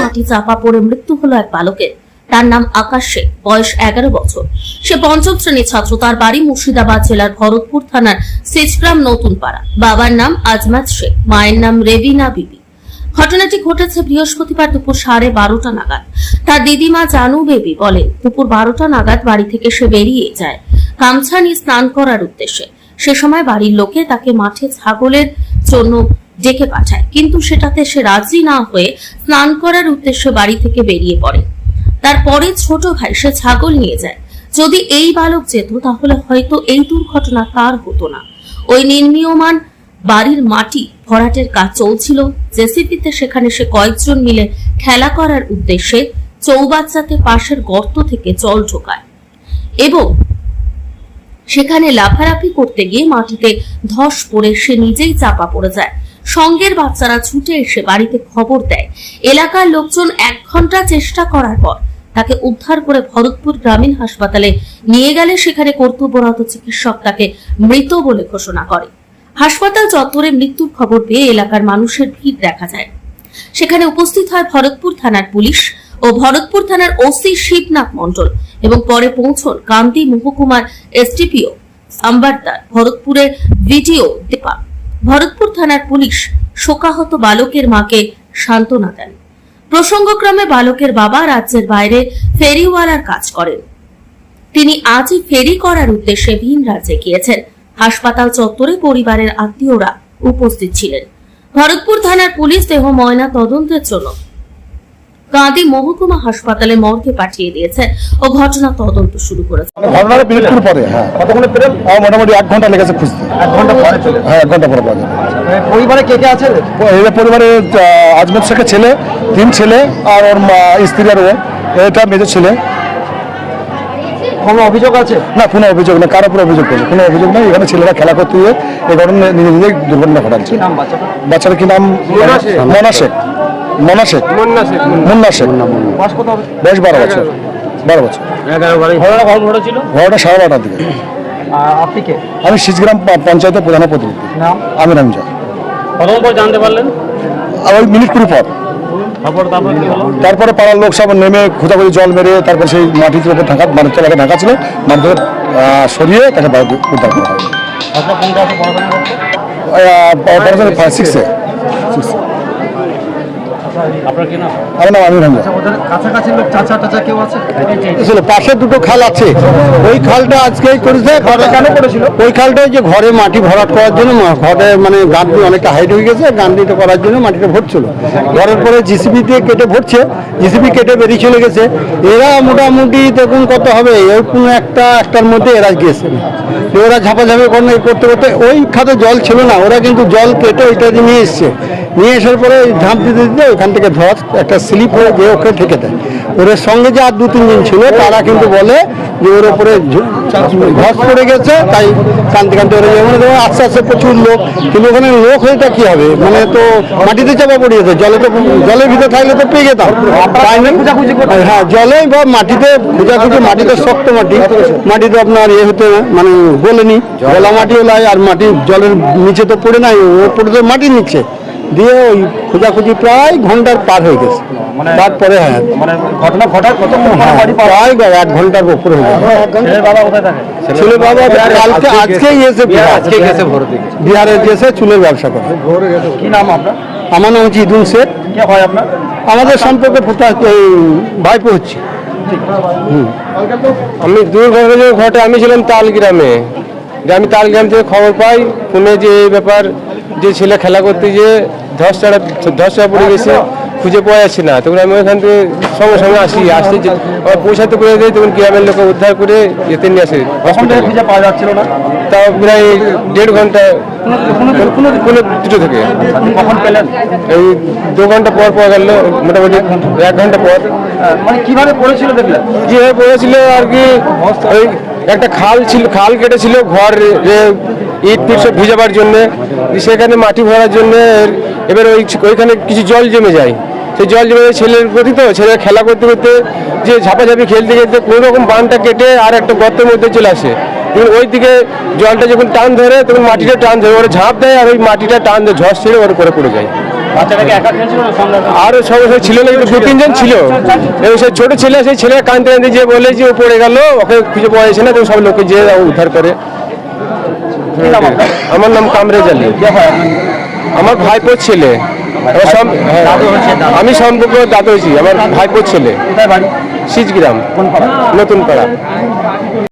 মাটি চাপা পড়ে মৃত্যু হলো এক বালকের। তার নাম আকাশ শেখ বয়স এগারো বছর। সে পঞ্চম ছাত্র, তার বাড়ি মুর্শিদাবাদ জেলার ভরতপুর থানার সেচগ্রাম নতুন পাড়া বাবার নাম আজমাত শেখ মায়ের নাম রেবিনা বিবি। ঘটনাটি ঘটেছে বৃহস্পতিবার দুপুর সাড়ে বারোটা নাগাদ। তার দিদিমা জানু বেবি বলেন, দুপুর বারোটা নাগাদ বাড়ি থেকে সে বেরিয়ে যায় গামছা নিয়ে স্নান করার উদ্দেশ্যে। সে সময় বাড়ির লোকে তাকে মাঠে ছাগলের জন্য ডেকে পাঠায়। কিন্তু সেটাতে সে রাজি না হয়ে স্নান করার উদ্দেশ্যে বাড়ি থেকে বেরিয়ে পড়ে। তারপরে ছোট ভাই সে ছাগল নিয়ে যায়। যদি এই বালক যেত, তাহলে হয়তো এই দুর্ঘটনা তার হতো না। ওই নির্মীয়মান বাড়ির মাটি ভরাটের কাজ চলছিল। জেসিপিতে সেখানে সে কয়েকজন মিলে খেলা করার উদ্দেশ্যে চৌবাচ্চাতে পাশের গর্ত থেকে জল ঢোকায় এবং সেখানে লাফালাফি করতে গিয়ে মাটিতে ধস পড়ে সে নিজেই চাপা পড়ে যায়। সঙ্গের বাচ্চারা ছুটে এসে বাড়িতে খবর দেয়। এলাকার লোকজন এক ঘণ্টা চেষ্টা করার পর তাকে উদ্ধার করে ভরতপুর গ্রামীণ হাসপাতালে নিয়ে গেলে সেখানে কর্তব্যরত চিকিৎসক তাকে মৃত বলে ঘোষণা করে। হাসপাতাল চত্বরে মৃত্যুর খবর পেয়ে এলাকার মানুষের ভিড় দেখা যায়। সেখানে উপস্থিত হয় ভরতপুর থানার পুলিশ ও ভরতপুর থানার ওসি শিবনাথ মণ্ডল এবং পরে পৌঁছন কান্তি মহকুমার এসডিপিও আম্বারদার। ভরতপুরের ভিডিও দীপা ভরতপুর থানার পুলিশ শোকাহত বালকের মাকে সান্ত্বনা দেন। প্রসঙ্গক্রমে বালকের বাবা রাজ্যের বাইরে ফেরিওয়ালার কাজ করেন। তিনি আজই ফেরি করার উদ্দেশ্যে ভিন রাজ্যে গিয়েছেন। হাসপাতাল চত্বরে পরিবারের আত্মীয়রা উপস্থিত ছিলেন। ভরতপুর থানার পুলিশ দেহ ময়না তদন্তের জন্য কাঁদি মহকুমা হাসপাতালে মর্গে পাঠিয়ে দিয়েছে ও ঘটনা তদন্ত শুরু করেছে। ঘটনাটা বিরতির পরে হ্যাঁ। কতক্ষণে পেলেন মোটামুটি এক ঘণ্টা লেগেছে খুঁজতে। এক ঘণ্টা পরে চলে হ্যাঁ এক ঘণ্টা পরে পাওয়া যাবে। পরিবারে কে কে আছে? এদের পরিবারে আহ, আজমের শেখের ছেলে তিন ছেলে আর ওর মা স্ত্রী আর ও। এটা ছেলে। কোনো অভিযোগ আছে? না কোনো অভিযোগ না। কারও উপর অভিযোগ নেই। কোনো অভিযোগ নেই। এখানে ছেলেরা খেলা করতে গিয়ে এই ঘটনা নিজে নিজেই দুর্ঘটনা ঘটাচ্ছে। বাচ্চাটা কি নাম? মোনা শেখ। মনা শেখ শেখ মুন্না শেখ মুন্না। শেখ বয়স কত হবে? বয়স বারো বছর। বারো বছর। ঘটনা সাড়ে বারোটার দিকে। আপনি কে আমি শিশগ্রাম পঞ্চায়েতের প্রধান প্রতিনিধি। আমি পর জানতে পারলেন? আর ওই মিনিট কুড়ি পর তারপর পাড়ার লোক সব নেমে খোঁজাখুঁজি জল মেরে তারপর সেই মাটির উপর ঢাকা মানে তলাকে ঢাকা ছিল আহ, সরিয়ে তাকে উদ্ধার করা হয়। ক্লাসে পড়াশোনা করছে সিক্সে আপনার কি নাম? আমার নাম আমির ওদের কাছাকাছি লোক চাচা টাচা কেউ আছে? ছিল পাশে দুটো খাল আছে। ওই খালটা আজকেই করেছে কেন করেছিল? ওই খালটা যে ঘরে মাটি ভরাট করার জন্য ঘরে মানে গাঁথনি অনেকটা হাইট হয়ে গেছে করার জন্য মাটিটা ভরছিল। ঘরের পরে জিসিবি দিয়ে কেটে ভরছে জিসিবি কেটে বেরিয়ে চলে গেছে। এরা মোটামুটি দেখুন কত হবে ওই কোনো একটা একটার মধ্যে এরা গেছে ওরা ঝাপাঝাপি করে করতে করতে ওই খাতে জল ছিল না ওরা কিন্তু জল কেটে ওইটা দিয়ে নিয়ে এসছে। নিয়ে আসার পরে ওই ঝাঁপ দিতে দিতে ওখান থেকে ধস, একটা স্লিপ হয়ে গিয়ে ওকে ঠেকে দেয়। ওদের সঙ্গে যে আর দু তিনজন ছিল, তারা কিন্তু বলে যে ওর উপরে ঝু- ধস পড়ে গেছে, তাই কানতে কানতে ওরা যেমন দেখো আস্তে আস্তে প্রচুর লোক, কিন্তু ওখানে লোক হয়েটা কি হবে? মানে তো মাটিতে চাপা পড়ে যেত, জলে তো জলের ভিতরে থাকলে তো পেয়ে যেতাম। হ্যাঁ জলে বা মাটিতে, খোঁজাখুঁজি মাটিতে শক্ত মাটি। মাটিতে আপনার ইয়ে হতে মানে গলেনি। গলা মাটি ওলাই আর মাটি জলের নিচে তো পড়ে নাই পড়ে তো মাটির নিচে। দিয়ে ওই খোঁজাখুঁজি প্রায় ঘণ্টার পার হয়ে গেছে। মানে- তারপরে হ্যাঁ। মানে ঘটনা ঘটার হ্যাঁ, প্রায় এক ঘণ্টার উপরে হয়ে ছেলের বাবা কোথায় থাকে? ছেলে বাবা কালকে আজকেই এসে আজকে গেছে ভোরের দিকে বিহারে গেছে চুলের ব্যবসা করে। কি নাম আপনার? আমার নাম হচ্ছে ইদুল শেখ। কে হয় আপনার? আমাদের সম্পর্কে ভাইপো হচ্ছে। আমি দুর্ঘটনা যে ঘটে আমি ছিলাম তালগ্রামে। যে আমি তালগ্রাম থেকে খবর পাই ফোনে যে এই ব্যাপার যে ছেলে খেলা করতে গিয়ে ধস চড়া ধস চড়া পড়ে গেছে খুঁজে পাওয়া যাচ্ছে না। তখন আমি ওখান থেকে সঙ্গে সঙ্গে আসি আসতে আবার পৌঁছাতে করে দিই তখন গ্রামের লোক উদ্ধার করে যেতে নিয়ে আসে। খুঁজে পাওয়া যাচ্ছিল না? তাও প্রায় দেড় ঘণ্টা কোনো দুটো থেকে। কখন পেলেন? এই দু ঘণ্টা পর পাওয়া গেল মোটামুটি এক ঘণ্টা। পর। মানে কীভাবে পড়েছিল দেখলেন? যেভাবে পড়েছিল আর কি ওই একটা খাল ছিল, খাল কেটেছিল, ঘর ইট পিট সব ভিজাবার জন্য। সেখানে মাটি ভরার জন্য এবার ওই ওইখানে কিছু জল জমে যায়। সেই জল জমে ছেলের প্রতি তো ছেলে খেলা করতে করতে যে ঝাপাঝাপি খেলতে খেলতে কোনো রকম বানটা কেটে আর একটা গর্তের মধ্যে চলে আসে। ওই দিকে জলটা যখন টান ধরে, তখন মাটিটা টান ধরে, ওরা ঝাঁপ দেয় আর ওই মাটিটা টান ধরে ঝড় ছেড়ে ওর করে পড়ে যায়। বাচ্চাটাকে একা খেয়েছিল না সঙ্গে আরও সব ছিল না কিন্তু দু তিনজন ছিল। এবং সেই ছোট ছেলে সেই ছেলে কাঁদতে কাঁদতে যে বলে যে ও পড়ে গেল ওকে খুঁজে পাওয়া যাচ্ছে না তো সব লোকে যে উদ্ধার করে। আমার নাম কামরেজ আলী। আমার ভাইপোর ছেলে। আমি সম্পর্ক দাদু হয়েছি আমার ভাইপোর ছেলে। সিজগ্রাম। নতুন পাড়া।